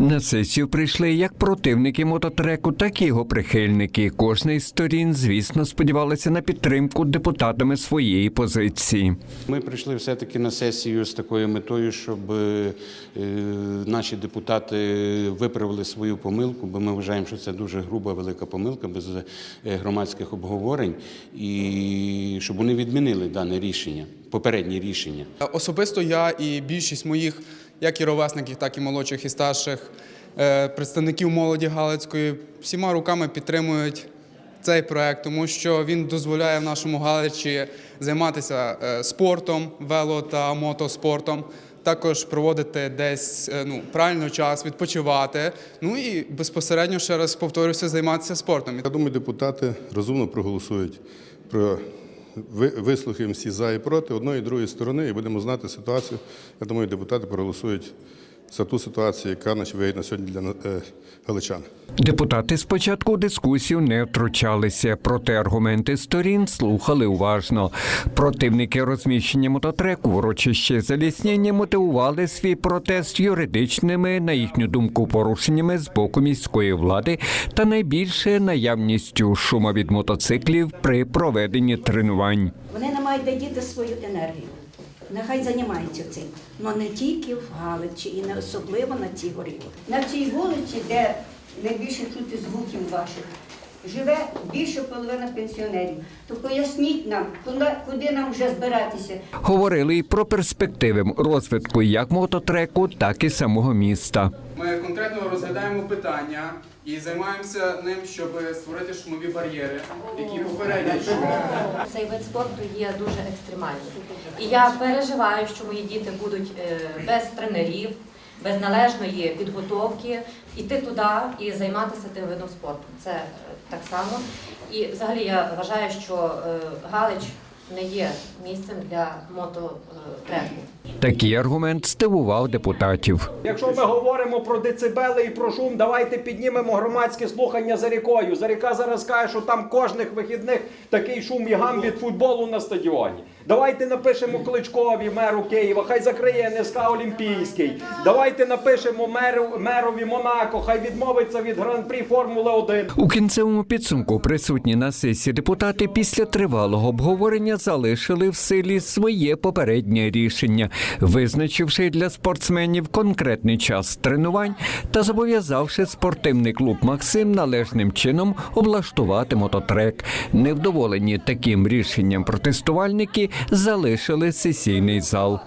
На сесію прийшли як противники мототреку, так і його прихильники. Кожна із сторін, звісно, сподівалася на підтримку депутатами своєї позиції. Ми прийшли все-таки на сесію з такою метою, щоб е, наші депутати виправили свою помилку, бо ми вважаємо, що це дуже груба велика помилка без е, громадських обговорень, і щоб вони відмінили дане рішення, попереднє рішення. Особисто я і більшість моїх, як і ровесників, так і молодших і старших е, представників молоді Галицької, всіма руками підтримують цей проект, тому що він дозволяє в нашому Галичі займатися е, спортом, вело та мотоспортом. Також проводити десь е, ну, правильно час, відпочивати. Ну і безпосередньо ще раз повторюся, займатися спортом. Я думаю, депутати розумно проголосують про вислухаємо всі за і проти одної і другої сторони, і будемо знати ситуацію. Я думаю, депутати проголосують за ту ситуацію, яка на сьогодні для е, галичан. Депутати спочатку дискусію не втручалися, проте аргументи сторін слухали уважно. Противники розміщення мототреку в урочище заліснення мотивували свій протест юридичними, на їхню думку, порушеннями з боку міської влади та найбільше наявністю шуму від мотоциклів при проведенні тренувань. Вони не мають де діти свою енергію. Нехай займаються цим. але не тільки в Галичі і не особливо на цій горі. На цій вулиці, де найбільше чути звуків ваших, живе більше половина пенсіонерів. То поясніть нам, куди, нам вже збиратися. Говорили й про перспективи розвитку як мототреку, так і самого міста. Ми питання і займаємося ним, щоб створити шумові бар'єри, які попередять. Цей вид спорту є дуже екстремальним. І я переживаю, що мої діти будуть е, без тренерів, без належної підготовки йти туди і займатися тим видом спорту. Це е, так само. І взагалі я вважаю, що е, Галич не є місцем для мототреку. Такий аргумент здивував депутатів. Якщо ми говоримо про децибели і про шум, давайте піднімемо громадське слухання за рікою. Заріка зараз каже, що там кожних вихідних такий шум і гам від футболу на стадіоні. Давайте напишемо Кличкові, меру Києва, хай закриє НСК Олімпійський. Давайте напишемо меру, мерові Монако, хай відмовиться від гран-прі Формули 1. У кінцевому підсумку присутні на сесії депутати після тривалого обговорення залишили в силі своє попереднє рішення, визначивши для спортсменів конкретний час тренувань та зобов'язавши спортивний клуб Максим належним чином облаштувати мототрек. Невдоволені таким рішенням протестувальники залишили сесійний зал.